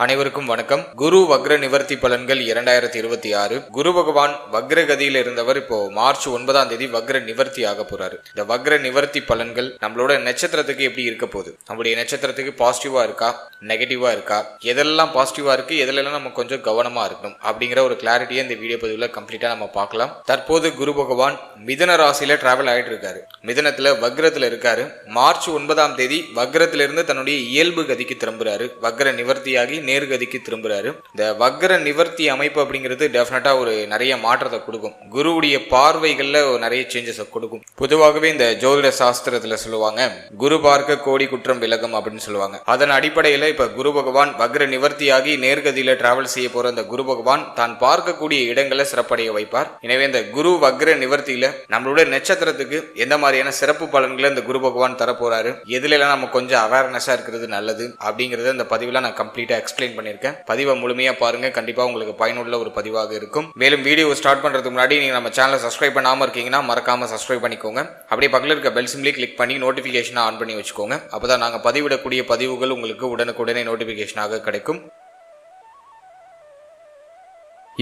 அனைவருக்கும் வணக்கம். குரு வக்ர நிவர்த்தி பலன்கள் இரண்டாயிரத்தி இருபத்தி ஆறு. குரு பகவான் வக்ர கதியில் இருந்தவர் இப்போ மார்ச் ஒன்பதாம் தேதி வக்ர நிவர்த்தி ஆக போறாரு. இந்த வக்ர நிவர்த்தி பலன்கள் நம்மளோட நட்சத்திரத்துக்கு எப்படி இருக்க போகுது? நம்மளுடைய நட்சத்திரத்துக்கு பாசிட்டிவா இருக்கா? நெகட்டிவா இருக்கா? எதெல்லாம் பாசிட்டிவா இருக்கு? எதுலெல்லாம் நம்ம கொஞ்சம் கவனமா இருக்கணும்? அப்படிங்கிற ஒரு கிளாரிட்டியை இந்த வீடியோ பதிவில் கம்ப்ளீட்டா நம்ம பார்க்கலாம். தற்போது குரு பகவான் மிதன ராசியில டிராவல் ஆயிட்டு இருக்காரு. மிதனத்துல வக்ரத்துல இருக்காரு. மார்ச் ஒன்பதாம் தேதி வக்ரத்திலிருந்து தன்னுடைய இயல்பு கதிக்கு திரும்புறாரு. வக்ர நிவர்த்தியாகி நேர்கதிக்கு திரும்புறாரு. இந்த வக்ர நிவர்த்தி அமைப்பு அப்படிங்கிறது டெஃபினட்டா ஒரு நிறைய மாற்றத்தை கொடுக்கும். குருவுடைய பார்வைகள்ல ஒரு நிறைய சேஞ்சஸை கொடுக்கும். பொதுவாகவே இந்த ஜோதிட சாஸ்திரத்துல சொல்லுவாங்க குரு பார்க்க கோடி குற்றம் விலகும் அப்படின்னு சொல்லுவாங்க. அதன் அடிப்படையில இப்ப குரு பகவான் வக்ர நிவர்த்தியாகி நேர்கதியில டிராவல் செய்ய போற இந்த குரு பகவான் தான் பார்க்கக்கூடிய இடங்களை சிறப்படைய வைப்பார். எனவே இந்த குரு வக்ர நிவர்த்தியில நம்மளுடைய நட்சத்திரத்துக்கு எந்த மாதிரியான சிறப்பு பலன்களை இந்த குரு பகவான் தரப்போறாரு எதுல நம்ம கொஞ்சம் அவேர்னஸா இருக்கிறது நல்லது அப்படிங்கறத இந்த பதிவில் நான் கம்ப்ளீட்டா எக்ஸ்பிளைன் பண்ணியிருக்கேன் பதிவை முழுமையா பாருங்க. கண்டிப்பா உங்களுக்கு பயனுள்ள ஒரு பதிவாக இருக்கும். மேலும் வீடியோ ஸ்டார்ட் பண்றதுக்கு முன்னாடி நீங்கள் நம்ம சேனலை சப்ஸ்கிரைப் பண்ணாம இருக்கீங்கன்னா மறக்காம சப்ஸ்கிரைப் பண்ணிக்கோங்க. அப்படியே பக்கத்தில் இருக்க பெல் சிம்லி கிளிக் பண்ணி நோட்டிபிகேஷனை ஆன் பண்ணி வச்சுக்கோங்க. அப்பதான் நாங்கள் பதிவிடக்கூடிய பதிவுகள் உங்களுக்கு உடனுக்குடனே நோட்டிஃபிகேஷனாக கிடைக்கும்.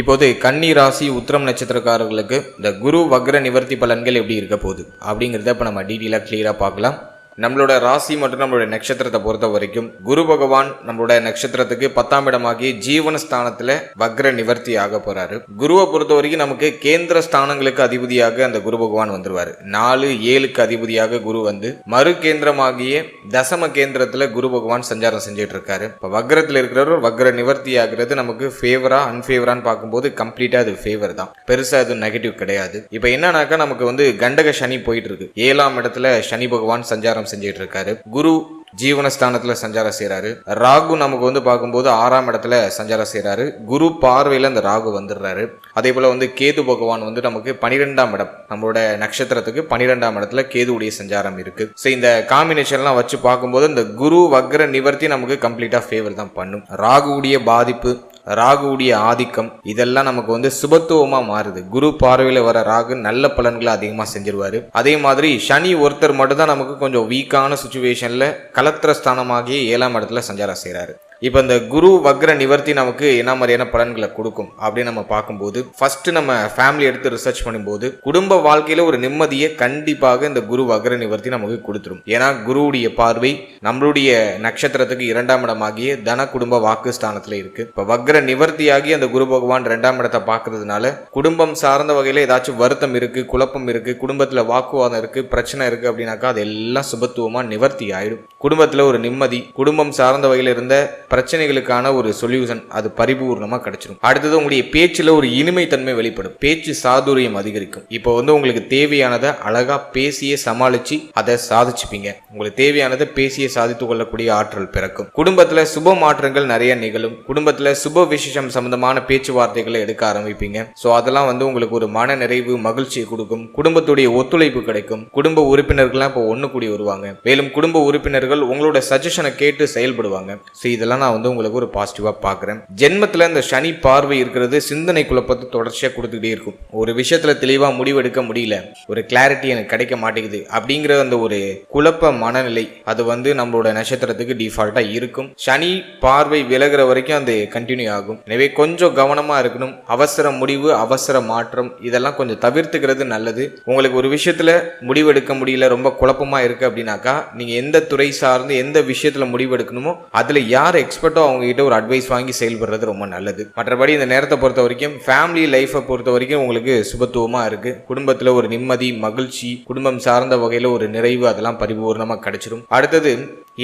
இப்போது கன்னி ராசி உத்திரம் நட்சத்திரக்காரர்களுக்கு இந்த குரு வக்ர நிவர்த்தி பலன்கள் எப்படி இருக்க போகுது? அப்படிங்கிறத இப்போ நம்ம டீட்டெயிலாக கிளியராக பார்க்கலாம். நம்மளோட ராசி மற்றும் நம்மளோட நட்சத்திரத்தை பொறுத்த வரைக்கும் குரு பகவான் நம்மளோட நட்சத்திரத்துக்கு பத்தாம் இடமாகி ஜீவன ஸ்தானத்துல வக்ர நிவர்த்தி ஆக போறாரு. குருவை பொறுத்த வரைக்கும் நமக்கு கேந்திர ஸ்தானங்களுக்கு அதிபதியாக அந்த குரு பகவான் வந்துருவாரு. நாலு ஏழுக்கு அதிபதியாக குரு வந்து மறு கேந்திரமாகிய தசம கேந்திரத்துல குரு பகவான் சஞ்சாரம் செஞ்சுட்டு இருக்காரு இப்ப வக்ரத்தில் இருக்கிறவர் வக்ர நிவர்த்தி ஆகிறது நமக்கு ஃபேவரா அன்ஃபேவரான்னு பார்க்கும்போது கம்ப்ளீட்டா அது ஃபேவர் தான். பெருசா அது நெகட்டிவ் கிடையாது. இப்ப என்னன்னாக்கா நமக்கு வந்து கண்டக சனி போயிட்டு இருக்கு ஏழாம் இடத்துல சனி பகவான் சஞ்சாரம் செஞ்சுட்டு இருக்காரு குரு ஜீவனஸ்தானத்துல சஞ்சாரம் செய்யறாரு ராகு நமக்கு வந்து பார்க்கும்போது ஆறாம் இடத்துல சஞ்சாரம் செய்யறாரு குரு பார்வையில அந்த ராகு வந்துடுறாரு. அதே போல வந்து கேது பகவான் வந்து நமக்கு பனிரெண்டாம் இடம். நம்மளோட நட்சத்திரத்துக்கு பனிரெண்டாம் இடத்துல கேதுவுடைய சஞ்சாரம் இருக்கு. ஸோ இந்த காம்பினேஷன்லாம் வச்சு பார்க்கும்போது இந்த குரு வக்ர நிவர்த்தி நமக்கு கம்ப்ளீட்டா ஃபேவர் தான் பண்ணும். ராகுவுடைய பாதிப்பு ராகுவுடைய ஆதிக்கம் இதெல்லாம் நமக்கு வந்து சுபத்துவமா மாறுது. குரு பார்வையில வர ராகு நல்ல பலன்களை அதிகமா செஞ்சிருவாரு. அதே மாதிரி சனி ஒருத்தர் மட்டும் தான் நமக்கு கொஞ்சம் வீக்கான சுச்சுவேஷன்ல கலத்திர ஸ்தானமாகிய ஏழாம் இடத்துல சஞ்சாரம் செய்றாரு. இப்போ இந்த குரு வக்ர நிவர்த்தி நமக்கு என்ன மாதிரியான பலன்களை கொடுக்கும் அப்படின்னு நம்ம பார்க்கும்போது ஃபர்ஸ்ட் நம்ம ஃபேமிலி எடுத்து ரிசர்ச் பண்ணும்போது குடும்ப வாழ்க்கையில ஒரு நிம்மதியை கண்டிப்பாக இந்த குரு வக்ர நிவர்த்தி நமக்கு கொடுத்துரும். ஏன்னா குருவுடைய பார்வை நம்மளுடைய நட்சத்திரத்துக்கு இரண்டாம் இடமாகிய தன குடும்ப வாக்கு ஸ்தானத்தில் இருக்கு. இப்போ வக்ர நிவர்த்தியாகி அந்த குரு பகவான் ரெண்டாம் இடத்தை பார்க்கறதுனால குடும்பம் சார்ந்த வகையில் ஏதாச்சும் வருத்தம் இருக்கு குழப்பம் இருக்கு குடும்பத்தில் வாக்குவாதம் இருக்கு பிரச்சனை இருக்கு அப்படின்னாக்கா அது எல்லாம் சுபத்துவமாக நிவர்த்தி ஆயிடும். குடும்பத்தில் ஒரு நிம்மதி குடும்பம் சார்ந்த வகையில் இருந்த பிரச்சனைகளுக்கான ஒரு சொல்யூஷன் அது பரிபூர்ணமாக கிடைச்சிடும் அடுத்தது உங்களுடைய பேச்சில் ஒரு இனிமை தன்மை வெளிப்படும். பேச்சு சாதுரியம் அதிகரிக்கும். இப்போ வந்து உங்களுக்கு தேவையானதை அழகாக பேசியே சமாளித்து அதை சாதிச்சுப்பீங்க. உங்களுக்கு தேவையானதை பேசியே சாதித்து கொள்ளக்கூடிய ஆற்றல் பிறக்கும். குடும்பத்தில் சுப மாற்றங்கள் நிறைய நிகழும். குடும்பத்தில் சுப விசேஷம் சம்பந்தமான பேச்சுவார்த்தைகளை எடுக்க ஆரம்பிப்பீங்க. ஸோ அதெல்லாம் வந்து உங்களுக்கு ஒரு மன நிறைவு மகிழ்ச்சியை கொடுக்கும். குடும்பத்துடைய ஒத்துழைப்பு கிடைக்கும். குடும்ப உறுப்பினர்கள்லாம் இப்போ ஒன்று கூடி வருவாங்க. மேலும் குடும்ப உறுப்பினர்கள் உங்களோட சஜஷனை கேட்டு செயல்படுவாங்க. ஸோ இதெல்லாம் நான் வந்து உங்களுக்கு ஒரு பாசிட்டிவாக பார்க்குறேன். ஜென்மத்தில் இந்த சனி பார்வை இருக்கிறது சிந்தனை குழப்பத்தை தொடர்ச்சியாக கொடுத்துக்கிட்டே இருக்கும். ஒரு விஷயத்தில் தெளிவாக முடிவெடுக்க முடியல. ஒரு கிளாரிட்டி எனக்கு கிடைக்க மாட்டேங்குது அப்படிங்கிற அந்த ஒரு குழப்ப மனநிலை அது வந்து நம்மளோட நட்சத்திரத்துக்கு டிஃபால்ட்டாக இருக்கும். சனி பார்வை விலகிற வரைக்கும் அது கண்டினியூ ஆகும். எனவே கொஞ்சம் கவனமாக இருக்கணும். அவசர முடிவு அவசர மாற்றம் இதெல்லாம் கொஞ்சம் தவிர்த்துக்கிறது நல்லது. உங்களுக்கு ஒரு விஷயத்தில் முடிவெடுக்க முடியல ரொம்ப குழப்பமாக இருக்குது அப்படின்னாக்கா நீங்கள் எந்த துறை சார்ந்து எந்த விஷயத்தில் முடிவெடுக்கணுமோ அதில் யார் எக்ஸ்பர்ட்டோ அவங்ககிட்ட ஒரு அட்வைஸ் வாங்கி செயல்படுறது ரொம்ப நல்லது. மற்றபடி இந்த நேரத்தை பொறுத்த வரைக்கும் ஃபேமிலி லைஃப்பை பொறுத்த வரைக்கும் உங்களுக்கு சுபத்துவமாக இருக்கு. குடும்பத்தில் ஒரு நிம்மதி மகிழ்ச்சி குடும்பம் சார்ந்த வகையில் ஒரு நிறைவு அதெல்லாம் பரிபூர்ணமாக கிடைச்சிடும் அடுத்தது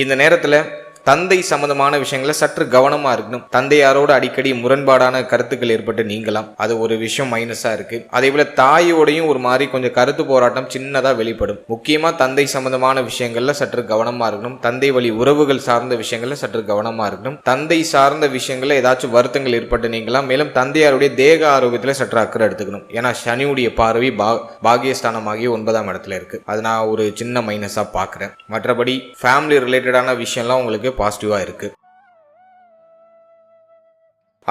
இந்த நேரத்தில் தந்தை சம்பந்தமான விஷயங்களை சற்று கவனமா இருக்கணும். தந்தையாரோட அடிக்கடி முரண்பாடான கருத்துக்கள் ஏற்பட்டு நீங்கலாம். அது ஒரு விஷயம் மைனஸா இருக்கு. அதே போல தாயோடையும் ஒரு மாதிரி கொஞ்சம் கருத்து போராட்டம் சின்னதா வெளிப்படும். முக்கியமா தந்தை சம்பந்தமான விஷயங்கள்ல சற்று கவனமா இருக்கணும். தந்தை வழி உறவுகள் சார்ந்த விஷயங்கள்ல சற்று கவனமா இருக்கணும். தந்தை சார்ந்த விஷயங்கள்ல ஏதாச்சும் வருத்தங்கள் ஏற்பட்டு நீங்களாம் மேலும் தந்தையாருடைய தேக ஆரோக்கியத்துல சற்று அக்கறை எடுத்துக்கணும். ஏன்னா சனியுடைய பார்வை பா பாகியஸ்தானமாகிய ஒன்பதாம் இடத்துல இருக்கு. அது நான் ஒரு சின்ன மைனஸா பாக்குறேன் மற்றபடி ஃபேமிலி ரிலேட்டடான விஷயம்லாம் உங்களுக்கு பாசிட்டிவாக இருக்கு.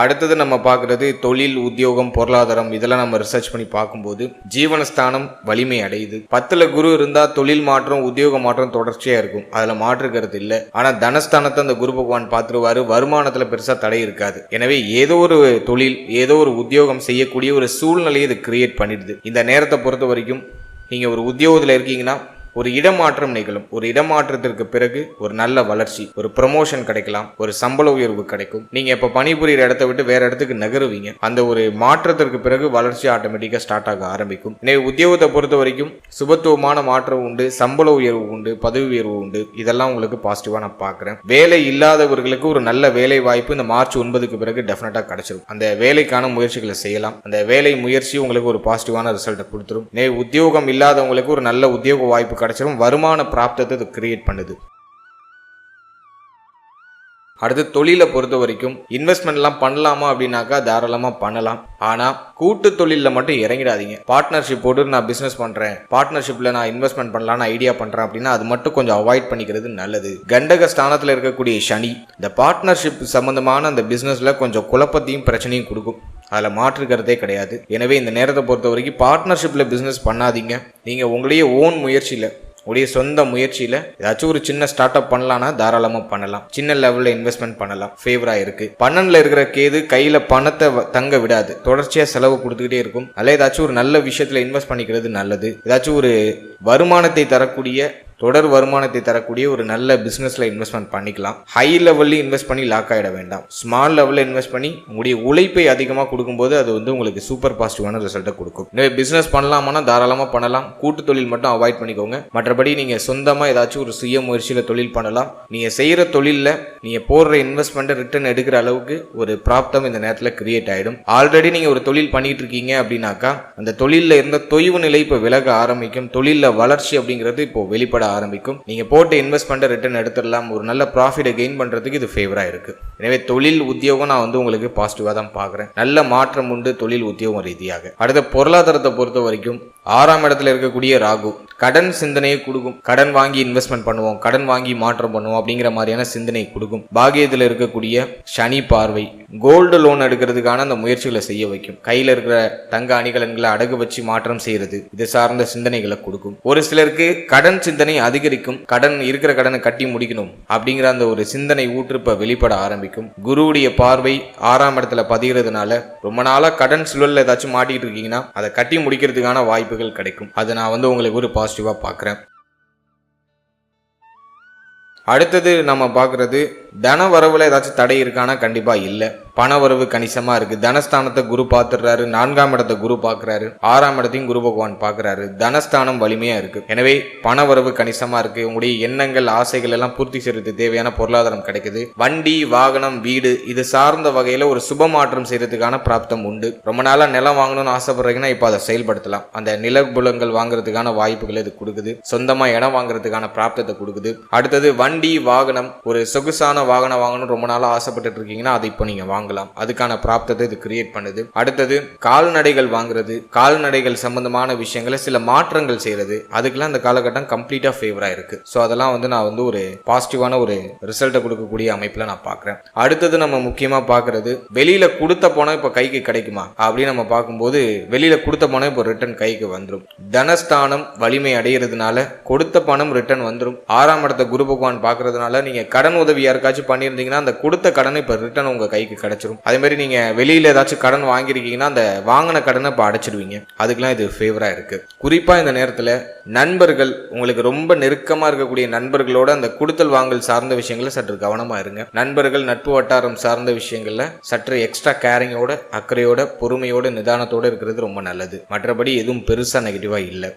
அடுத்தது நம்ம பார்க்குறது தொழில் உத்தியோகம் பொருளாதாரம். இதெல்லாம் நம்ம ரிசர்ச் பண்ணி பார்க்கும்போது ஜீவனஸ்தானம் வலிமை அடையுது. பத்தில் குரு இருந்தால் தொழில் மாற்றம் உத்தியோக மாற்றம் தொடர்ச்சியாக இருக்கும். அதில் மாற்றுக்கிறது இல்லை. ஆனால் தனஸ்தானத்தை அந்த குரு பகவான் பார்த்துருவாரு. வருமானத்தில் பெருசாக தடை இருக்காது. எனவே ஏதோ ஒரு தொழில் ஏதோ ஒரு உத்தியோகம் செய்யக்கூடிய ஒரு சூழ்நிலையை இது கிரியேட் பண்ணிடுது. இந்த நேரத்தை பொறுத்த வரைக்கும் நீங்கள் ஒரு உத்தியோகத்தில் இருக்கீங்கன்னா ஒரு இடமாற்றம் நிகழும். ஒரு இடமாற்றத்திற்கு பிறகு ஒரு நல்ல வளர்ச்சி ஒரு ப்ரமோஷன் கிடைக்கலாம் ஒரு சம்பள உயர்வு கிடைக்கும். நீங்க இப்ப பணிபுரியிற இடத்த விட்டு வேற இடத்துக்கு நகருவீங்க. அந்த ஒரு மாற்றத்திற்கு பிறகு வளர்ச்சி ஆட்டோமேட்டிக்கா ஸ்டார்ட் ஆக ஆரம்பிக்கும். எனவே உத்தியோகத்தை பொறுத்த வரைக்கும் சுபத்துவமான மாற்றம் உண்டு சம்பள உயர்வு உண்டு பதவி உயர்வு உண்டு. இதெல்லாம் உங்களுக்கு பாசிட்டிவா நான் பார்க்குறேன். வேலை இல்லாதவர்களுக்கு ஒரு நல்ல வேலை வாய்ப்பு இந்த மார்ச் ஒன்பதுக்கு பிறகு டெஃபினட்டா கிடைச்சிடும் அந்த வேலைக்கான முயற்சிகளை செய்யலாம். அந்த வேலை முயற்சி உங்களுக்கு ஒரு பாசிட்டிவான ரிசல்ட்டை கொடுத்துரும். உத்தியோகம் இல்லாதவங்களுக்கு ஒரு நல்ல உத்தியோக வாய்ப்பு கிடச்சிரும். வருமான பிராப்தத்தை இது கிரியேட் பண்ணுது. அடுத்து தொழிலை பொறுத்த வரைக்கும் இன்வெஸ்ட்மெண்ட்லாம் பண்ணலாமா அப்படின்னாக்கா தாராளமாக பண்ணலாம். ஆனால் கூட்டு தொழிலில் மட்டும் இறங்கிடாதீங்க. பார்ட்னர்ஷிப் போட்டு நான் பிஸ்னஸ் பண்ணுறேன் பார்ட்னர்ஷிப்பில் நான் இன்வெஸ்ட்மெண்ட் பண்ணலான்னு ஐடியா பண்ணுறேன் அப்படின்னா அது மட்டும் கொஞ்சம் அவாய்ட் பண்ணிக்கிறது நல்லது. கண்டக ஸ்தானத்தில் இருக்கக்கூடிய சனி இந்த பார்ட்னர்ஷிப் சம்மந்தமான அந்த பிஸ்னஸில் கொஞ்சம் குழப்பத்தையும் பிரச்சனையும் கொடுக்கும். அதில் மாற்றுக்கிறதே கிடையாது. எனவே இந்த நேரத்தை பொறுத்த வரைக்கும் பார்ட்னர்ஷிப்பில் பிஸ்னஸ் பண்ணாதீங்க. நீங்கள் உங்களையே ஓன் முயற்சியில் உடைய சொந்த முயற்சியில் ஏதாச்சும் ஒரு சின்ன ஸ்டார்ட் அப் பண்ணலாம்னா தாராளமாக பண்ணலாம். சின்ன லெவலில் இன்வெஸ்ட்மெண்ட் பண்ணலாம். ஃபேவராக இருக்கு. பன்னெண்டில் இருக்கிற கேது கையில் பணத்தை வ- தங்க விடாது. தொடர்ச்சியாக செலவு கொடுத்துக்கிட்டே இருக்கும். அதில் ஏதாச்சும் ஒரு நல்ல விஷயத்தில் இன்வெஸ்ட் பண்ணிக்கிறது நல்லது. ஏதாச்சும் ஒரு வருமானத்தை தரக்கூடிய தொடர் வருமானத்தை தரக்கூடிய ஒரு நல்ல பிஸ்னஸில் இன்வெஸ்ட்மெண்ட் பண்ணிக்கலாம். ஹை லெவல்லையும் இன்வெஸ்ட் பண்ணி லாக் ஆகிட வேண்டாம். ஸ்மால் லெவலில் இன்வெஸ்ட் பண்ணி உங்களுடைய உழைப்பை அதிகமாக கொடுக்கும்போது அது வந்து உங்களுக்கு சூப்பர் பாசிட்டிவான ரிசல்ட்டை கொடுக்கும். எனவே பிஸ்னஸ் பண்ணலாமானா தாராளமாக பண்ணலாம். கூட்டு தொழில் மட்டும் அவாய்ட் பண்ணிக்கோங்க. மற்றபடி நீங்கள் சொந்தமாக ஏதாச்சும் ஒரு சுய முயற்சியில் தொழில் பண்ணலாம். நீங்கள் செய்கிற தொழிலில் நீங்கள் போடுற இன்வெஸ்ட்மெண்ட்டை ரிட்டர்ன் எடுக்கிற அளவுக்கு ஒரு பிராப்தம் இந்த நேரத்தில் கிரியேட் ஆகிடும் ஆல்ரெடி நீங்கள் ஒரு தொழில் பண்ணிட்டு இருக்கீங்க அப்படின்னாக்கா அந்த தொழிலில் இருந்த தொய்வு நிலை இப்போ விலக ஆரம்பிக்கும். தொழிலில் வளர்ச்சி அப்படிங்கிறது இப்போ வெளிப்பட ஆரம்பிக்கும். நீங்கள் போட்ட பண்ணுற ரிட்டர்ன் எடுத்துடலாம். ஒரு நல்ல ப்ராஃபிட்டை கெயின் பண்ணுறதுக்கு இது ஃபேவராக இருக்குது எனவே தொழில் உத்தியோகம் நான் வந்து உங்களுக்கு பாசிட்டிவாக தான் பார்க்குறேன். நல்ல மாற்றம் உண்டு தொழில் உத்தியோகம் ரீதியாக. அடுத்த பொருளாதாரத்தை பொறுத்த வரைக்கும் ஆறாம் இடத்துல இருக்கக்கூடிய ராகு. கடன் சிந்தனையை கொடுக்கும். கடன் வாங்கி இன்வெஸ்ட்மெண்ட் பண்ணுவோம். கடன் வாங்கி மாற்றம் பண்ணுவோம் அப்படிங்கிற மாதிரியான சிந்தனை கொடுக்கும். பாகியத்தில் இருக்கக்கூடிய சனி பார்வை கோல்டு லோன் எடுக்கிறதுக்கான அந்த முயற்சிகளை செய்ய வைக்கும். கையில் இருக்கிற தங்க அணிகலன்களை அடகு வச்சு மாற்றம் செய்யறது இது சார்ந்த சிந்தனைகளை கொடுக்கும். ஒரு சிலருக்கு கடன் சிந்தனை அதிகரிக்கும். கடன் இருக்கிற கடனை கட்டி முடிக்கணும் அப்படிங்கிற அந்த ஒரு சிந்தனை ஊற்றுப்ப வெளிப்பட ஆரம்பிக்கும். குருவுடைய பார்வை ஆறாம் இடத்துல பதிகிறதுனால ரொம்ப நாளா கடன் சுழல்ல ஏதாச்சும் மாட்டிட்டு இருக்கீங்கன்னா அதை கட்டி முடிக்கிறதுக்கான வாய்ப்புகள் கிடைக்கும். அதை நான் வந்து உங்களுக்கு ஒரு பாசிட்டிவாக பார்க்குறேன். அடுத்தது நம்ம பார்க்குறது தன வரவுல ஏதாச்சும் தடை இருக்கானா? கண்டிப்பாக இல்லை. பண வரவு கணிசமாக இருக்குது தனஸ்தானத்தை குரு பார்த்துடுறாரு. நான்காம் இடத்தை குரு பார்க்குறாரு. ஆறாம் இடத்தையும் குரு பகவான் பார்க்குறாரு. தனஸ்தானம் வலிமையாக இருக்குது எனவே பண வரவு கணிசமாக இருக்குது உங்களுடைய எண்ணங்கள் ஆசைகள் எல்லாம் பூர்த்தி செய்யறதுக்கு தேவையான பொருளாதாரம் கிடைக்குது. வண்டி வாகனம் வீடு இது சார்ந்த வகையில் ஒரு சுப மாற்றம் செய்யறதுக்கான பிராப்தம் உண்டு. ரொம்ப நாளாக நிலம் வாங்கணும்னு ஆசைப்படுறீங்கன்னா இப்போ அதை செயல்படுத்தலாம். அந்த நிலபுலங்கள் வாங்குறதுக்கான வாய்ப்புகள் இது கொடுக்குது. சொந்தமாக இடம் வாங்குறதுக்கான பிராப்தத்தை கொடுக்குது. அடுத்தது வண்டி வாகனம் ஒரு சொகுசான வாகனம் வாங்கணும் ரொம்ப நாளாக ஆசைப்பட்டுட்டு இருக்கீங்கன்னா அதை இப்போ நீங்கள் வாங்கலாம். அதுக்கான பிராப்தத்தை இது கிரியேட் பண்ணுது. அடுத்தது கால்நடைகள் வாங்குறது. கால்நடைகள் சம்பந்தமான விஷயங்களை சில மாற்றங்கள் செய்யறது அதுக்கெல்லாம் இந்த காலகட்டம் கம்ப்ளீட்டாக ஃபேவராக இருக்கு ஸோ அதெல்லாம் வந்து நான் வந்து ஒரு பாசிட்டிவான ஒரு ரிசல்ட்டை கொடுக்கக்கூடிய அமைப்பில் நான் பார்க்குறேன். அடுத்தது நம்ம முக்கியமாக பார்க்கறது வெளியில கொடுத்த பணம் இப்போ கைக்கு கிடைக்குமா? அப்படின்னு நம்ம பார்க்கும்போது வெளியில கொடுத்த பணம் இப்போ ரிட்டர்ன் கைக்கு வந்துடும் தனஸ்தானம் வலிமை அடைகிறதுனால கொடுத்த பணம் ரிட்டர்ன் வந்துடும் ஆறாம் இடத்த குரு பகவான் பார்க்கறதுனால நீங்க கடன் உதவி யாருக்காச்சும் பண்ணியிருந்தீங்கன்னா அந்த கொடுத்த கடன் இப்போ ரிட்டர்ன் உங்கள் கைக்கு கிடைச்சிரும். அதே மாதிரி நீங்கள் வெளியில் ஏதாச்சும் கடன் வாங்கியிருக்கீங்கன்னா அந்த வாங்கின கடனை இப்போ அடைச்சிடுவீங்க. அதுக்கெல்லாம் இது ஃபேவராக இருக்கு. குறிப்பாக இந்த நேரத்தில் நண்பர்கள் உங்களுக்கு ரொம்ப நெருக்கமாக இருக்கக்கூடிய நண்பர்களோட அந்த கொடுத்தல் வாங்கல் சார்ந்த விஷயங்களில் சற்று கவனமாக இருங்க. நண்பர்கள் நட்பு வட்டாரம் சார்ந்த விஷயங்களில் சற்று எக்ஸ்ட்ரா கேரிங்கோட அக்கறையோட பொறுமையோட நிதானத்தோட இருக்கிறது ரொம்ப நல்லது. மற்றபடி எதுவும் பெருசாக நெகட்டிவாக இல்லை.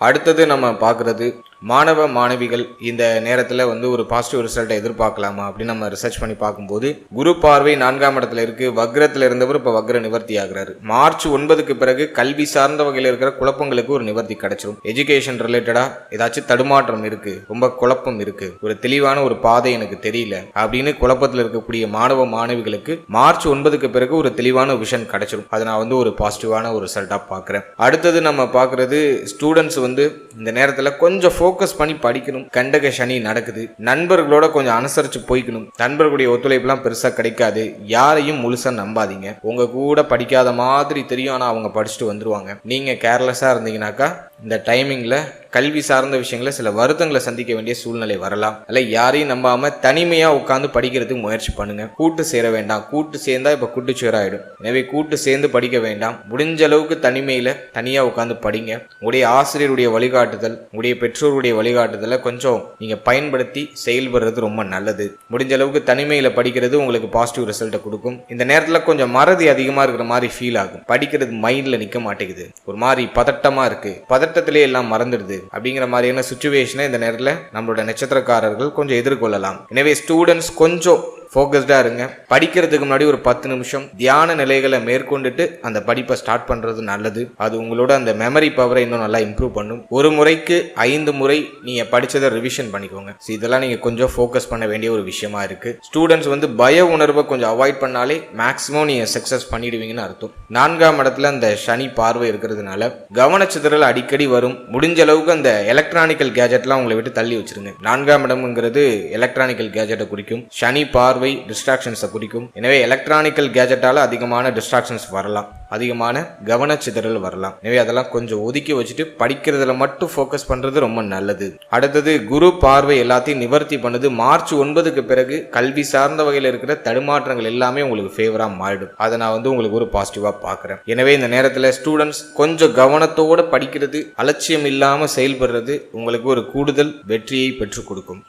அடுத்தது நம்ம பார்க்குறது மாணவ மாணவிகள் இந்த நேரத்தில் வந்து ஒரு பாசிட்டிவ் ரிசல்ட்டை எதிர்பார்க்கலாமா அப்படின்னு நம்ம ரிசர்ச் பண்ணி பார்க்கும்போது குரு பார்வை நான்காம் இடத்துல இருக்கு. வக்ரத்தில் இருந்தவர் இப்போ வக்ர நிவர்த்தி ஆகிறாரு. மார்ச் ஒன்பதுக்கு பிறகு கல்வி சார்ந்த வகையில் இருக்கிற குழப்பங்களுக்கு ஒரு நிவர்த்தி கிடைச்சிரும். எஜுகேஷன் ரிலேட்டடாக ஏதாச்சும் தடுமாற்றம் இருக்கு. ரொம்ப குழப்பம் இருக்கு. ஒரு தெளிவான ஒரு பாதை எனக்கு தெரியல அப்படின்னு குழப்பத்தில் இருக்கக்கூடிய மாணவ மாணவிகளுக்கு மார்ச் ஒன்பதுக்கு பிறகு ஒரு தெளிவான விஷன் கிடைச்சிரும். அதை நான் வந்து ஒரு பாசிட்டிவான ஒரு ரிசல்ட்டாக பார்க்குறேன். அடுத்தது நம்ம பார்க்குறது ஸ்டூடெண்ட்ஸ் வந்து இந்த நேரத்தில் கொஞ்சம் ஃபோக்கஸ் ஃபோக்கஸ் பண்ணி படிக்கணும். கண்டக சனி நடக்குது. நண்பர்களோட கொஞ்சம் அனுசரிச்சு போய்க்கணும். நண்பர்களுடைய ஒத்துழைப்புலாம் பெருசா கிடைக்காது. யாரையும் முழுசா நம்பாதீங்க. உங்க கூட படிக்காத மாதிரி தெரியும். ஆனால் அவங்க படிச்சுட்டு வந்துருவாங்க. நீங்க கேர்லெஸ்ஸா இருந்தீங்கன்னாக்கா இந்த டைமிங்கில் கல்வி சார்ந்த விஷயங்கள சில வருத்தங்களை சந்திக்க வேண்டிய சூழ்நிலை வரலாம். அல்ல யாரையும் நம்பாம தனிமையா உட்காந்து படிக்கிறதுக்கு முயற்சி பண்ணுங்க. கூட்டு சேர வேண்டாம். கூட்டு சேர்ந்தா இப்ப கூட்டுச்சேர எனவே கூட்டு சேர்ந்து படிக்க வேண்டாம். முடிஞ்ச அளவுக்கு தனிமையில தனியா உட்காந்து படிங்க. உங்களுடைய ஆசிரியருடைய வழிகாட்டுதல் உங்களுடைய பெற்றோருடைய வழிகாட்டுதலை கொஞ்சம் நீங்க பயன்படுத்தி செயல்படுறது ரொம்ப நல்லது. முடிஞ்ச அளவுக்கு தனிமையில படிக்கிறது உங்களுக்கு பாசிட்டிவ் ரிசல்ட்டை கொடுக்கும். இந்த நேரத்தில் கொஞ்சம் மறதி அதிகமா இருக்கிற மாதிரி ஃபீல் ஆகும். படிக்கிறது மைண்ட்ல நிக்க மாட்டேங்குது. ஒரு மாதிரி பதட்டமா இருக்கு. பதட்டத்திலே எல்லாம் மறந்துடுது அப்படிங்கிற மாதிரியான சுச்சுவேஷனை இந்த நேரத்தில் நம்மளோட நட்சத்திரக்காரர்கள் கொஞ்சம் எதிர்கொள்ளலாம். எனவே ஸ்டூடெண்ட்ஸ் கொஞ்சம் ஃபோக்கஸ்டாக இருங்க. படிக்கிறதுக்கு முன்னாடி ஒரு பத்து நிமிஷம் தியான நிலைகளை மேற்கொண்டுட்டு அந்த படிப்பை ஸ்டார்ட் பண்ணுறது நல்லது. அது உங்களோட அந்த மெமரி பவரை இன்னும் நல்லா இம்ப்ரூவ் பண்ணும். ஒரு முறைக்கு ஐந்து முறை நீங்கள் படித்ததை ரிவிஷன் பண்ணிக்கோங்க. ஸோ இதெல்லாம் நீங்கள் கொஞ்சம் ஃபோக்கஸ் பண்ண வேண்டிய ஒரு விஷயமா இருக்குது ஸ்டூடெண்ட்ஸ் வந்து பய உணர்வை கொஞ்சம் அவாய்ட் பண்ணாலே மேக்ஸிமம் நீங்கள் சக்ஸஸ் பண்ணிடுவீங்கன்னு அர்த்தம். நான்காம் இடத்துல அந்த சனி பார்வை இருக்கிறதுனால கவனச்சிதறல் அடிக்கடி வரும். முடிஞ்ச அளவுக்கு அந்த எலக்ட்ரானிக்கல் கேஜெட்லாம் உங்களை விட்டு தள்ளி வச்சிருங்க. நான்காம் இடம்ங்கிறது எலக்ட்ரானிக்கல் கேஜெட்டை குறிக்கும். சனி பார்வை டிஸ்ட்ராக்ஷன்ஸை குறிக்கும். எனவே எலக்ட்ரானிக்கல் கேஜெட்டால் அதிகமான டிஸ்ட்ராக்ஷன்ஸ் வரலாம். அதிகமான கவனச்சிதறல் வரலாம். எனவே அதெல்லாம் கொஞ்சம் ஒதுக்கி வச்சுட்டு படிக்கிறதுல மட்டும் ஃபோக்கஸ் பண்றது ரொம்ப நல்லது. அடுத்தது குரு பார்வை எல்லாத்தையும் நிவர்த்தி பண்ணுது. மார்ச் ஒன்பதுக்கு பிறகு கல்வி சார்ந்த வகையில் இருக்கிற தடுமாற்றங்கள் எல்லாமே உங்களுக்கு ஃபேவரா மாறிடும். அதை நான் வந்து உங்களுக்கு ஒரு பாசிட்டிவா பார்க்குறேன். எனவே இந்த நேரத்தில் ஸ்டூடெண்ட்ஸ் கொஞ்சம் கவனத்தோட படிக்கிறது அலட்சியம் இல்லாம செயல்படுறது உங்களுக்கு ஒரு கூடுதல் வெற்றியை பெற்றுக் கொடுக்கும்.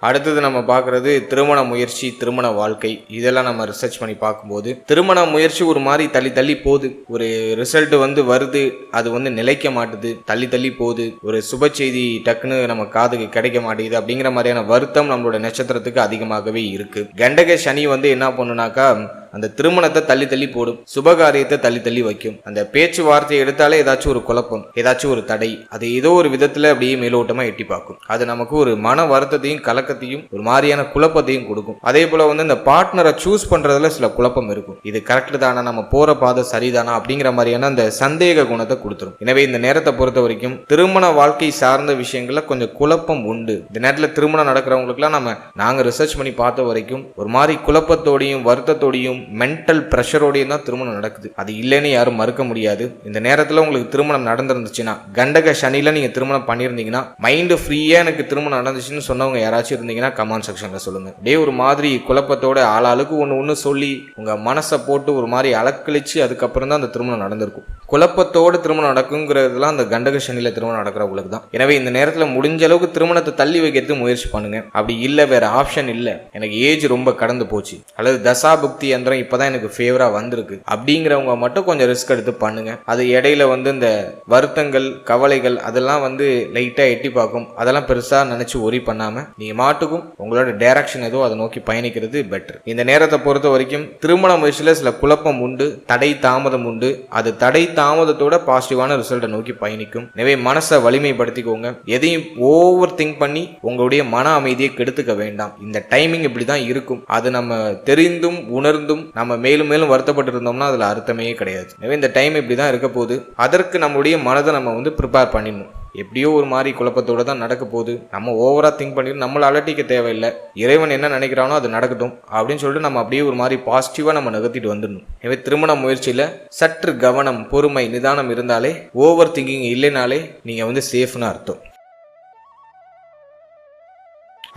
அடுத்தது நம்ம பார்க்குறது திருமண முயற்சி திருமண வாழ்க்கை. இதெல்லாம் நம்ம ரிசர்ச் பண்ணி பார்க்கும்போது திருமண முயற்சி ஒரு மாதிரி தள்ளி தள்ளி போகுது. ஒரு ரிசல்ட் வந்து வருது அது வந்து நிலைக்க மாட்டுது. தள்ளி தள்ளி போகுது. ஒரு சுப செய்தி டக்குன்னு நம்ம காதுக்கு கிடைக்க மாட்டேங்குது அப்படிங்கிற மாதிரியான வருத்தம் நம்மளோட நட்சத்திரத்துக்கு அதிகமாகவே இருக்கு. கண்டக சனி வந்து என்ன பண்ணுனாக்கா அந்த திருமணத்தை தள்ளி தள்ளி போடும் சுபகாரியத்தை தள்ளி தள்ளி வைக்கும். அந்த பேச்சுவார்த்தையை எடுத்தாலே ஏதாச்சும் ஒரு குழப்பம் ஏதாச்சும் ஒரு தடை அது ஏதோ ஒரு விதத்துல அப்படியே மேலோட்டமா எட்டி பார்க்கும். அது நமக்கு ஒரு மன வருத்தத்தையும் கலக்கத்தையும் ஒரு மாதிரியான குழப்பத்தையும் கொடுக்கும். அதே போல வந்து இந்த பார்ட்னரை சூஸ் பண்றதுல சில குழப்பம் இருக்கும். இது கரெக்ட் தானா நம்ம போற பாதை சரிதானா அப்படிங்கிற மாதிரியான அந்த சந்தேக குணத்தை கொடுத்துரும். எனவே இந்த நேரத்தை பொறுத்த வரைக்கும் திருமண வாழ்க்கை சார்ந்த விஷயங்கள்ல கொஞ்சம் குழப்பம் உண்டு. இந்த நேரத்தில் திருமணம் நடக்கிறவங்களுக்குலாம் நம்ம நாங்க ரிசர்ச் பண்ணி பார்த்த வரைக்கும் ஒரு மாதிரி குழப்பத்தோடையும் வருத்தத்தோடையும் மென்டல் ப்ரெஷரோடையும் தான் திருமணம் நடக்குது. அது இல்லைன்னு யாரும் மறுக்க முடியாது. இந்த நேரத்தில் உங்களுக்கு திருமணம் நடந்திருந்துச்சுன்னா கண்டக சனியில் நீங்கள் திருமணம் பண்ணியிருந்தீங்கன்னா மைண்டு ஃப்ரீயாக எனக்கு திருமணம் நடந்துச்சுன்னு சொன்னவங்க யாராச்சும் இருந்தீங்கன்னா கமெண்ட் செக்ஷனில் சொல்லுங்கள் அப்படியே ஒரு மாதிரி குழப்பத்தோட ஆளாளுக்கு ஒன்று ஒன்று சொல்லி உங்கள் மனசை போட்டு ஒரு மாதிரி அலக்கழிச்சு அதுக்கப்புறம் தான் அந்த திருமணம் நடந்திருக்கும். குழப்பத்தோடு திருமணம் நடக்குங்கிறதுலாம் அந்த கண்டக சனியில் திருமணம் நடக்கிறவங்களுக்கு தான். எனவே இந்த நேரத்தில் முடிஞ்ச அளவுக்கு திருமணத்தை தள்ளி வைக்கிறதுக்கு முயற்சி பண்ணுங்க. அப்படி இல்லை வேற ஆப்ஷன் இல்லை. எனக்கு ஏஜ் ரொம்ப கடந்து போச்சு. அல்லது தசாபுக்தி யந்திரம் இப்போதான் எனக்கு ஃபேவரா வந்திருக்கு. அப்படிங்கிறவங்க மட்டும் கொஞ்சம் ரிஸ்க் எடுத்து பண்ணுங்க. அது இடையில வந்து இந்த வருத்தங்கள் கவலைகள் அதெல்லாம் வந்து லைட்டா எட்டி பார்க்கும். அதெல்லாம் பெருசா நினைச்சு ஒரி பண்ணாம நீங்க மாட்டுக்கும் உங்களோட டைரக்ஷன் ஏதோ அதை நோக்கி பயணிக்கிறது பெட்டர் இந்த நேரத்தை பொறுத்த வரைக்கும் திருமண முயற்சியில சில குழப்பம் உண்டு தடை தாமதம் உண்டு. அது தடை தாமதத்தோட பாசிட்டிவான ரிசல்ட்டை நோக்கி பயணிக்கும். எனவே மனசை வலிமைப்படுத்திக்கோங்க. எதையும் ஓவர் திங்க் பண்ணி உங்களுடைய மன அமைதியை கெடுத்துக்க வேண்டாம். இந்த டைமிங் இப்படி தான் இருக்கும். அது நம்ம தெரிந்தும் உணர்ந்தும் நம்ம மேலும் மேலும் வருத்தப்பட்டு இருந்தோம்னா அதில் அர்த்தமே கிடையாது. எனவே இந்த டைம் இப்படி தான் இருக்க போகுது. அதற்கு நம்மளுடைய மனதை நம்ம வந்து ப்ரிப்பேர் பண்ணிடணும். எப்படியோ ஒரு மாதிரி குழப்பத்தோட தான் நடக்க போகுது. நம்ம ஓவரா திங்க் பண்ணிட்டு நம்மளை அலட்டிக்க தேவையில்லை. இறைவன் என்ன நினைக்கிறானோ அது நடக்கட்டும் அப்படின்னு சொல்லிட்டு நம்ம அப்படியே ஒரு மாதிரி பாசிட்டிவா நம்ம நகர்த்திட்டு வந்துடணும். எனவே திருமண முயற்சியில சற்று கவனம் பொறுமை நிதானம் இருந்தாலே ஓவர் திங்கிங் இல்லைனாலே நீங்க வந்து சேஃப்னு அர்த்தம்.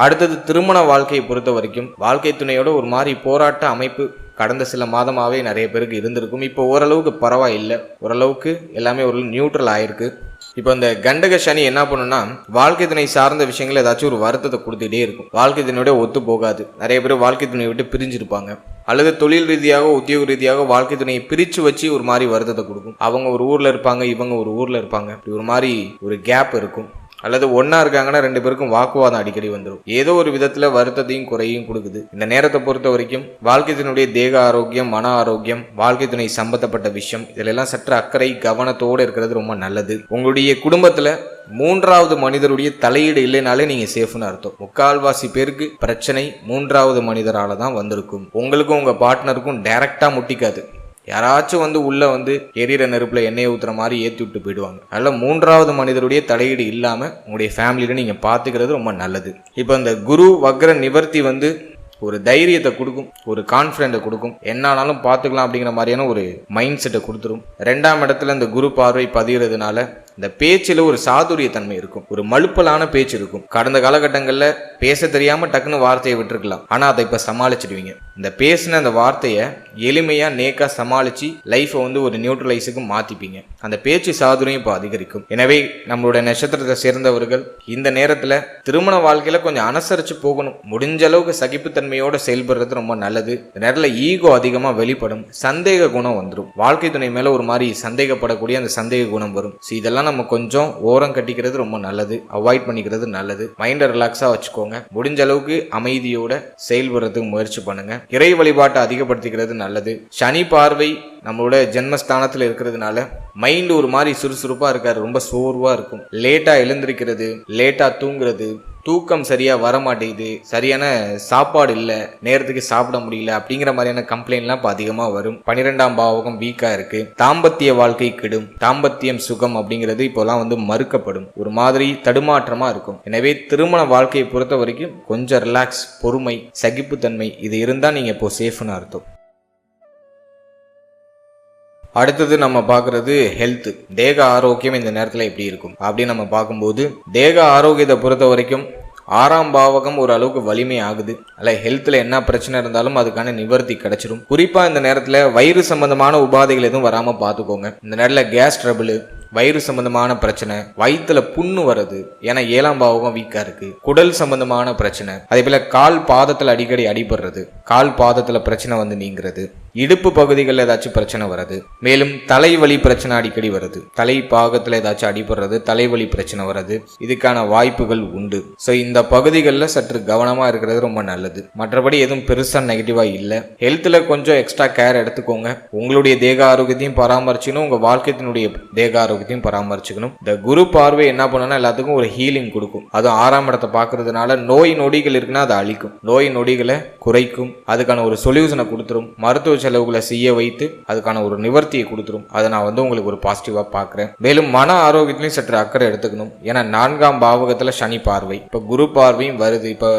அடுத்தது திருமண வாழ்க்கையை பொறுத்த வரைக்கும் வாழ்க்கை துணையோட ஒரு மாதிரி போராட்ட அமைப்பு கடந்த சில மாதமாகவே நிறைய பேருக்கு இருந்திருக்கும். இப்போ ஓரளவுக்கு பரவாயில்லை. ஓரளவுக்கு எல்லாமே ஒரு நியூட்ரல் ஆயிருக்கு. இப்போ இந்த கண்டக சனி என்ன பண்ணுன்னா வாழ்க்கை துணை சார்ந்த விஷயங்கள் ஏதாச்சும் ஒரு வருத்தத்தை கொடுத்துட்டே இருக்கும். வாழ்க்கை துணையோட ஒத்து போகாது. நிறைய பேர் வாழ்க்கை துணையை விட்டு பிரிஞ்சிருப்பாங்க. அல்லது தொழில் ரீதியாக உத்தியோக ரீதியாக வாழ்க்கை துணையை பிரித்து வச்சு ஒரு மாதிரி வருத்தத்தை கொடுக்கும். அவங்க ஒரு ஊரில் இருப்பாங்க இவங்க ஒரு ஊரில் இருப்பாங்க. இப்படி ஒரு மாதிரி ஒரு கேப் இருக்கும். அல்லது ஒன்னா இருக்காங்கன்னா ரெண்டு பேருக்கும் வாக்குவாதம் அடிக்கடி வந்துடும் ஏதோ ஒரு விதத்துல வருத்தத்தையும் குறையும் கொடுக்குது. இந்த நேரத்தை பொறுத்த வரைக்கும் வாழ்க்கை துணையுடைய தேக ஆரோக்கியம் மன ஆரோக்கியம் வாழ்க்கை துணை சம்பந்தப்பட்ட விஷயம் இதிலெல்லாம் சற்று அக்கறை கவனத்தோடு இருக்கிறது ரொம்ப நல்லது. உங்களுடைய குடும்பத்துல மூன்றாவது மனிதருடைய தலையீடு இல்லைனாலே நீங்க சேஃப்னு அர்த்தம். முக்கால்வாசி பேருக்கு பிரச்சனை மூன்றாவது மனிதரால தான் வந்திருக்கும். உங்களுக்கும் உங்க பார்ட்னருக்கும் டைரக்டா முட்டிக்காது. யாராச்சும் வந்து உள்ள வந்து எரியிற நெருப்புல எண்ணெய் ஊத்துற மாதிரி ஏற்றி விட்டு போயிடுவாங்க. அதனால மூன்றாவது மனிதருடைய தலையீடு இல்லாம உங்களுடைய ஃபேமிலியில நீங்க பாத்துக்கிறது ரொம்ப நல்லது. இப்போ இந்த குரு வக்ர நிவர்த்தி வந்து ஒரு தைரியத்தை கொடுக்கும் ஒரு கான்ஃபிடென்ட்டை கொடுக்கும். என்னானாலும் பார்த்துக்கலாம் அப்படிங்கிற மாதிரியான ஒரு மைண்ட் செட்டை கொடுத்துரும். ரெண்டாம் இடத்துல இந்த குரு பார்வை பதிகிறதுனால இந்த பேச்சில் ஒரு சாதுரியத்தன்மை இருக்கும். ஒரு மழுப்பலான பேச்சு இருக்கும். கடந்த காலகட்டங்களில் பேச தெரியாமல் டக்குன்னு வார்த்தையை விட்டுருக்கலாம். ஆனால் அதை இப்போ சமாளிச்சிடுவீங்க. இந்த பேசின அந்த வார்த்தையை எளிமையாக நேக்காக சமாளித்து லைஃப்பை வந்து ஒரு நியூட்ரலைஸுக்கு மாற்றிப்பீங்க அந்த பேச்சு சாதுரியம் இப்போ அதிகரிக்கும். எனவே நம்மளோட நட்சத்திரத்தை சேர்ந்தவர்கள் இந்த நேரத்தில் திருமண வாழ்க்கையில் கொஞ்சம் அனுசரித்து போகணும். முடிஞ்ச அளவுக்கு சகிப்புத்தன்மையோடு செயல்படுறது ரொம்ப நல்லது. இந்த நேரத்தில் ஈகோ அதிகமாக வெளிப்படும். சந்தேக குணம் வந்துடும் வாழ்க்கை துணை மேலே ஒரு மாதிரி சந்தேகப்படக்கூடிய அந்த சந்தேக குணம் வரும். ஸோ இதெல்லாம் நம்ம கொஞ்சம் ஓரம் கட்டிக்கிறது ரொம்ப நல்லது. அவாய்ட் பண்ணிக்கிறது நல்லது. மைண்டை ரிலாக்ஸாக வச்சுக்கோங்க. முடிஞ்ச அளவுக்கு அமைதியோட செயல்படுறதுக்கு முயற்சி பண்ணுங்கள் இறை வழிபாட்டை அதிகப்படுத்திக்கிறது நல்லது. சனி பார்வை நம்மளோட ஜென்மஸ்தானத்தில் இருக்கிறதுனால மைண்ட் ஒரு மாதிரி சுறுசுறுப்பாக இருக்காரு ரொம்ப சோர்வாக இருக்கும். லேட்டாக எழுந்திருக்கிறது லேட்டாக தூங்குறது தூக்கம் சரியாக வர மாட்டேங்குது சரியான சாப்பாடு இல்லை நேரத்துக்கு சாப்பிட முடியல அப்படிங்கிற மாதிரியான கம்ப்ளைண்ட்லாம் இப்போ அதிகமாக வரும். பன்னிரெண்டாம் பாவகம் வீக்காக இருக்குது தாம்பத்திய வாழ்க்கை கெடும். தாம்பத்தியம் சுகம் அப்படிங்கிறது இப்போலாம் வந்து மறுக்கப்படும். ஒரு மாதிரி தடுமாற்றமாக இருக்கும். எனவே திருமண வாழ்க்கையை பொறுத்த வரைக்கும் கொஞ்சம் ரிலாக்ஸ் பொறுமை சகிப்புத்தன்மை இது இருந்தால் நீங்கள் இப்போ சேஃப்னு அர்த்தம். அடுத்தது நம்ம பார்க்குறது ஹெல்த் தேக ஆரோக்கியம் இந்த நேரத்தில் எப்படி இருக்கும்? அப்படின்னு நம்ம பார்க்கும்போது தேக ஆரோக்கியத்தை பொறுத்த வரைக்கும் ஆறாம் பாவகம் ஒரு அளவுக்கு வலிமை ஆகுது. அல்ல ஹெல்த்தில் என்ன பிரச்சனை இருந்தாலும் அதுக்கான நிவர்த்தி கிடைச்சிரும். குறிப்பாக இந்த நேரத்தில் வயிறு சம்பந்தமான உபாதைகள் எதுவும் வராமல் பார்த்துக்கோங்க. இந்த நேரத்தில் கேஸ் ட்ரபிள் வயிறு சம்பந்தமான பிரச்சனை வயிற்றுல புண்ணு வருது ஏன்னா ஏழாம் பாவகம் வீக்கா இருக்கு. குடல் சம்பந்தமான பிரச்சனை அதே போல கால் பாதத்தில் அடிக்கடி அடிபடுறது கால் பாதத்தில் பிரச்சனை வந்து நீங்கிறது இடுப்பு பகுதிகளில் ஏதாச்சும் பிரச்சனை வருது மேலும் தலைவலி பிரச்சனை அடிக்கடி வருது. தலை பாகத்தில் ஏதாச்சும் அடிபடுறது தலைவலி பிரச்சனை வருது இதுக்கான வாய்ப்புகள் உண்டு. ஸோ இந்த பகுதிகளில் சற்று கவனமாக இருக்கிறது ரொம்ப நல்லது. மற்றபடி எதுவும் பெருசாக நெகட்டிவாக இல்லை. ஹெல்த்தில் கொஞ்சம் எக்ஸ்ட்ரா கேர் எடுத்துக்கோங்க. உங்களுடைய தேக ஆரோக்கியத்தையும் பராமரிச்சுன்னு உங்கள் வாழ்க்கையினுடைய தேக ஆரோக்கியத்தையும் பராமரிச்சுக்கணும். இந்த குரு பார்வை என்ன பண்ணுன்னா எல்லாத்துக்கும் ஒரு ஹீலிங் கொடுக்கும். அதுவும் ஆறாம் இடத்தை பார்க்கறதுனால நோய் நொடிகள் இருக்குன்னா அதை அழிக்கும். நோய் நொடிகளை குறைக்கும். அதுக்கான ஒரு சொல்யூஷனை கொடுத்துரும். மருத்துவ செலவுகளை செய்ய வைத்து அதுக்கான ஒரு நிவர்த்தியை கொடுத்துரும். அதை நான் வந்து உங்களுக்கு ஒரு பாசிட்டிவாக பார்க்குறேன். மேலும் மன ஆரோக்கியத்திலையும் சற்று அக்கறை எடுத்துக்கணும். ஏன்னா நான்காம் பாவகத்தில் சனி பார்வை. இப்போ குரு பார்வையும் வருது. இப்போ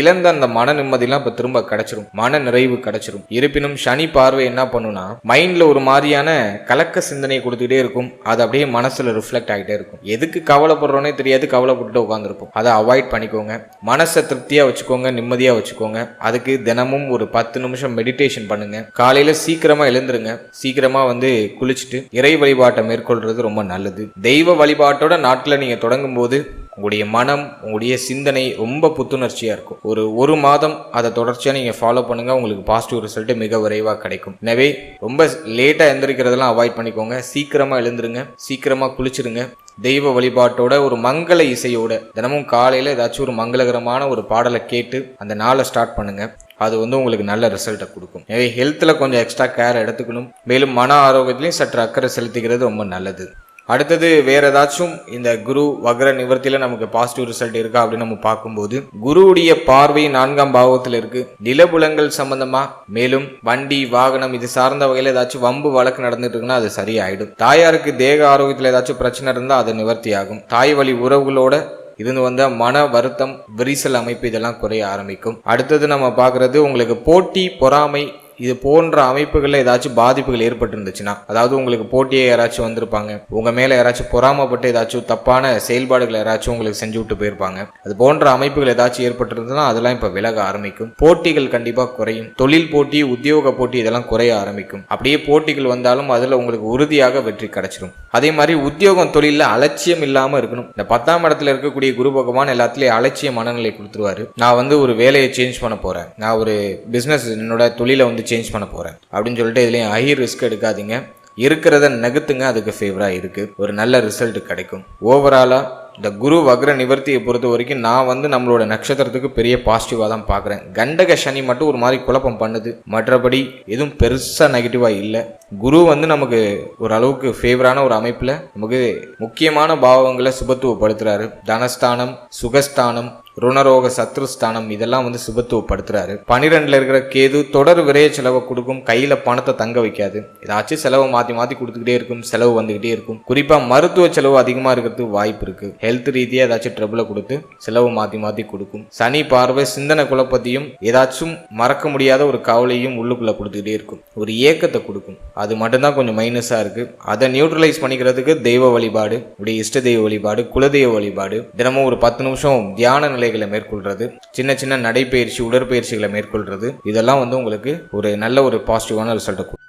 இழந்த அந்த மன நிம்மதியெல்லாம் இப்போ திரும்ப கிடைச்சிரும். மன நிறைவு கிடைச்சிரும். இருப்பினும் சனி பார்வை என்ன பண்ணுனா மைண்ட்ல ஒரு மாதிரியான கலக்க சிந்தனையை கொடுத்துக்கிட்டே இருக்கும். அது அப்படியே மனசில் ரிஃப்ளெக்ட் ஆகிட்டே இருக்கும். எதுக்கு கவலைப்படுறோன்னே தெரியாது கவலைப்பட்டுட்டு உட்காந்துருப்போம் அதை அவாய்ட் பண்ணிக்கோங்க. மனசை திருப்தியாக வச்சுக்கோங்க நிம்மதியாக வச்சுக்கோங்க. அதுக்கு தினமும் ஒரு பத்து நிமிஷம் மெடிடேஷன் பண்ணுங்க. காலையில் சீக்கிரமாக எழுந்துருங்க. சீக்கிரமாக வந்து குளிச்சுட்டு இறை வழிபாட்டை மேற்கொள்றது ரொம்ப நல்லது. தெய்வ வழிபாட்டோட நாட்டில் நீங்கள் தொடங்கும் போது உங்களுடைய மனம் உங்களுடைய சிந்தனை ரொம்ப புத்துணர்ச்சியாக இருக்கும். ஒரு ஒரு மாதம் அதை தொடர்ச்சியாக நீங்கள் ஃபாலோ பண்ணுங்கள் உங்களுக்கு பாசிட்டிவ் ரிசல்ட் மிக விரைவாக கிடைக்கும். எனவே ரொம்ப லேட்டாக எழுந்திருக்கிறதெல்லாம் அவாய்ட் பண்ணிக்கோங்க. சீக்கிரமாக எழுந்துருங்க சீக்கிரமாக குளிச்சிருங்க. தெய்வ வழிபாட்டோட ஒரு மங்கள இசையோட தினமும் காலையில் ஏதாச்சும் ஒரு மங்களகரமான ஒரு பாடலை கேட்டு அந்த நாளை ஸ்டார்ட் பண்ணுங்க. அது வந்து உங்களுக்கு நல்ல ரிசல்ட்டை கொடுக்கும். எனவே ஹெல்த்தில் கொஞ்சம் எக்ஸ்ட்ரா கேர் எடுத்துக்கணும். மேலும் மன ஆரோக்கியத்திலையும் சற்று அக்கறை செலுத்திக்கிறது ரொம்ப நல்லது. அடுத்தது வேற ஏதாச்சும் இந்த குரு வக்ர நிவர்த்தியில நமக்கு பாசிட்டிவ் ரிசல்ட் இருக்கா அப்படின்னு நம்ம பார்க்கும்போது குருவுடைய பார்வை நான்காம் பாவத்தில் இருக்கு. நிலபுலங்கள் சம்பந்தமா மேலும் வண்டி வாகனம் இது சார்ந்த வகையில் ஏதாச்சும் வம்பு வழக்கு நடந்துட்டு இருக்குன்னா அது சரியாயிடும். தாயாருக்கு தேக ஆரோக்கியத்தில் ஏதாச்சும் பிரச்சனை இருந்தால் அது நிவர்த்தி ஆகும் தாய் வழி உறவுகளோட இருந்து வந்த மன வருத்தம் விரிசல் அமைப்பு இதெல்லாம் குறைய ஆரம்பிக்கும். அடுத்தது நம்ம பார்க்கறது உங்களுக்கு போட்டி பொறாமை இது போன்ற அமைப்புகளில் ஏதாச்சும் பாதிப்புகள் ஏற்பட்டிருந்துச்சுன்னா அதாவது உங்களுக்கு போட்டியே யாராச்சும் வந்திருப்பாங்க உங்கள் மேலே யாராச்சும் பொறாமப்பட்டு ஏதாச்சும் தப்பான செயல்பாடுகள் யாராச்சும் உங்களுக்கு செஞ்சு விட்டு போயிருப்பாங்க அது போன்ற அமைப்புகள் ஏதாச்சும் ஏற்பட்டிருந்ததுன்னா அதெல்லாம் இப்போ விலக ஆரம்பிக்கும். போட்டிகள் கண்டிப்பாக குறையும். தொழில் போட்டி உத்தியோக போட்டி இதெல்லாம் குறைய ஆரம்பிக்கும். அப்படியே போட்டிகள் வந்தாலும் அதில் உங்களுக்கு உறுதியாக வெற்றி கிடைச்சிடும் அதே மாதிரி உத்தியோகம் தொழிலில் அலட்சியம் இல்லாமல் இருக்கணும். இந்த பத்தாம் இடத்துல இருக்கக்கூடிய குரு பகவான் எல்லாத்துலேயும் அலட்சிய மனநிலை கொடுத்துருவாரு. நான் வந்து ஒரு வேலையை சேஞ்ச் பண்ண போகிறேன் நான் ஒரு பிஸ்னஸ் என்னோட தொழிலை வந்து சேஞ்ச் பண்ண போகிறேன் அப்படின்னு சொல்லிட்டு இதுலேயும் ஹை ரிஸ்க் எடுக்காதீங்க. இருக்கிறத நகர்த்துங்க அதுக்கு ஃபேவராக இருக்குது ஒரு நல்ல ரிசல்ட் கிடைக்கும். ஓவராலாக இந்த குரு வக்ர நிவர்த்தியை பொறுத்த வரைக்கும் நான் வந்து நம்மளோட நட்சத்திரத்துக்கு பெரிய பாசிட்டிவாக தான் பார்க்குறேன். கண்டக சனி மட்டும் ஒரு மாதிரி குழப்பம் பண்ணுது. மற்றபடி எதுவும் பெருசாக நெகட்டிவாக இல்லை. குரு வந்து நமக்கு ஒரு அளவுக்கு ஃபேவரான ஒரு அமைப்பில் நமக்கு முக்கியமான பாவங்களை சுபத்துவப்படுத்துகிறாரு தனஸ்தானம் சுகஸ்தானம் ருணரோக சத்ருஸ்தானம் இதெல்லாம் வந்து சுபத்துவப்படுத்துறாரு. பனிரெண்டுல இருக்கிற கேது தொடர் விரைய செலவை கொடுக்கும் கையில பணத்தை தங்க வைக்காது. ஏதாச்சும் செலவை மாத்தி மாத்தி கொடுத்துக்கிட்டே இருக்கும் செலவு வந்துகிட்டே இருக்கும். குறிப்பா மருத்துவ செலவு அதிகமா இருக்கிறதுக்கு வாய்ப்பு இருக்கு. ஹெல்த் ரீதியா ஏதாச்சும் ட்ரபிளை கொடுத்து செலவு மாத்தி மாத்தி கொடுக்கும். சனி பார்வை சிந்தனை குழப்பத்தையும் ஏதாச்சும் மறக்க முடியாத ஒரு கவலையும் உள்ளுக்குள்ள கொடுத்துக்கிட்டே இருக்கும். ஒரு ஏக்கத்தை கொடுக்கும். அது மட்டும்தான் கொஞ்சம் மைனஸா இருக்கு. அதை நியூட்ரலைஸ் பண்ணிக்கிறதுக்கு தெய்வ வழிபாடு உடைய இஷ்ட தெய்வ வழிபாடு குலதெய்வ வழிபாடு. தினமும் ஒரு பத்து நிமிஷம் தியான நிலை நிலைகளை மேற்கொள்றது சின்ன சின்ன நடைப்பயிற்சி உடற்பயிற்சிகளை மேற்கொள்றது இதெல்லாம் வந்து உங்களுக்கு ஒரு நல்ல ஒரு பாசிட்டிவான ரிசல்ட்டை கொடுக்கும்.